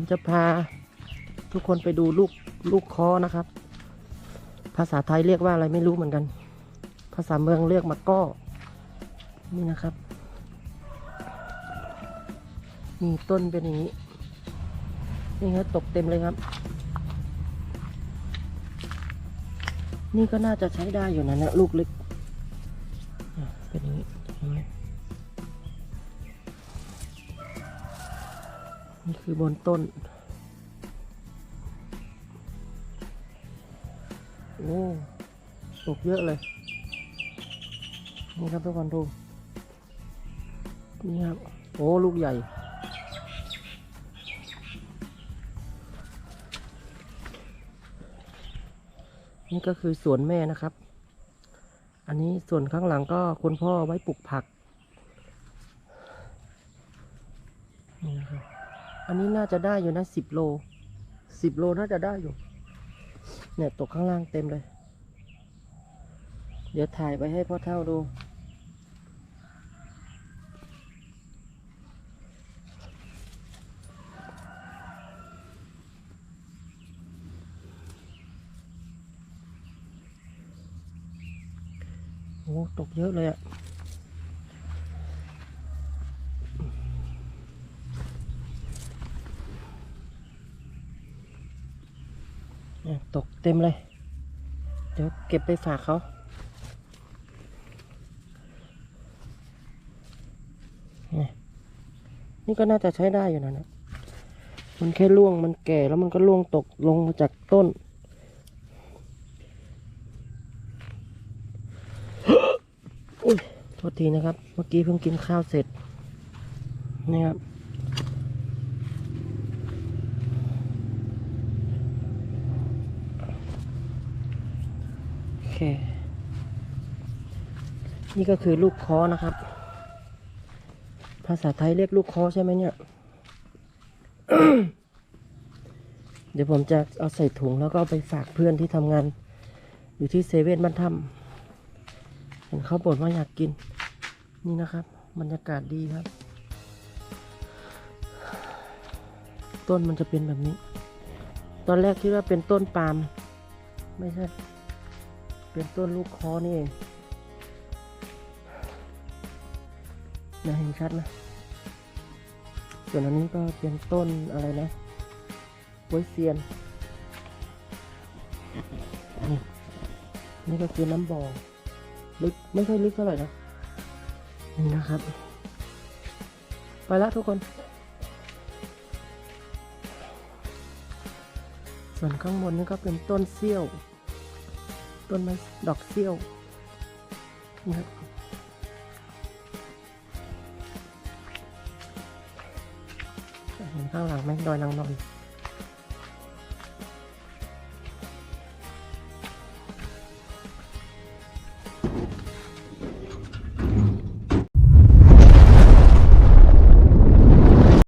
ผมจะพาทุกคนไปดูลูกลูกคอนะครับ ภาษาไทยเรียกว่าอะไรไม่รู้เหมือนกัน ภาษาเมืองเรียกมาก้อนี่นะครับ มีต้นเป็นอย่างนี้ นี่ครับตกเต็มเลยครับ นี่ก็น่าจะใช้ได้อยู่นะเนี่ยลูกเล็ก เป็นอย่างนี้ นี่คือบนต้น โอ้ตกเยอะเลย นี่ครับทุกคนดูนี่ครับ โอ้ ลูกใหญ่ นี่ก็คือสวนแม่นะครับ อันนี้ส่วนข้างหลังก็คุณพ่อไว้ปลูกผัก นี่นะครับ อันนี้น่าจะได้อยู่นะสิบโลสิบโลน่าจะได้อยู่ เนี่ยตกข้างล่างเต็มเลย เดี๋ยวถ่ายไปให้พ่อเท่าดู โอ้ ตกเยอะเลยอะเนี่ย ตกเต็มเลย เดี๋ยวเก็บไปฝากเขานี่นี่ก็น่าจะใช้ได้อยู่นะเนี่ยมันแค่ร่วงมันแก่แล้วมันก็ร่วงตกลงมาจากต้น อุ้ยโทษทีนะครับ เมื่อกี้เพิ่งกินข้าวเสร็จนี่ครับ เค นี่ก็คือลูกคอนะครับ ภาษาไทยเรียกลูกคอใช่ไหมเนี่ย เดี๋ยวผมจะเอาใส่ถุงแล้วก็ไปฝากเพื่อนที่ทำงาน อยู่ที่เซเว่นบ้านถ้ำเห็นเขาบ่นว่าอยากกิน นี่นะครับ บรรยากาศดีครับ ต้นมันจะเป็นแบบนี้ ตอนแรกคิดว่าเป็นต้นปาล์มไม่ใช่ เป็นต้นลูกคอนี่เองนะเห็นชัดนะส่วนอันนี้ก็เป็นต้นอะไรนะไวยเซียน นี่ก็คือน้ำบ่อลึกไม่ค่อยลึกเท่าไหร่นะนี่นะครับ ไปแล้วทุกคน ส่วนข้างบนนี่ก็เป็นต้นเซี่ยว ต้นไม้ดอกเซี่ยวนะครับเห็นข้างหลังไหมดอยนางนอน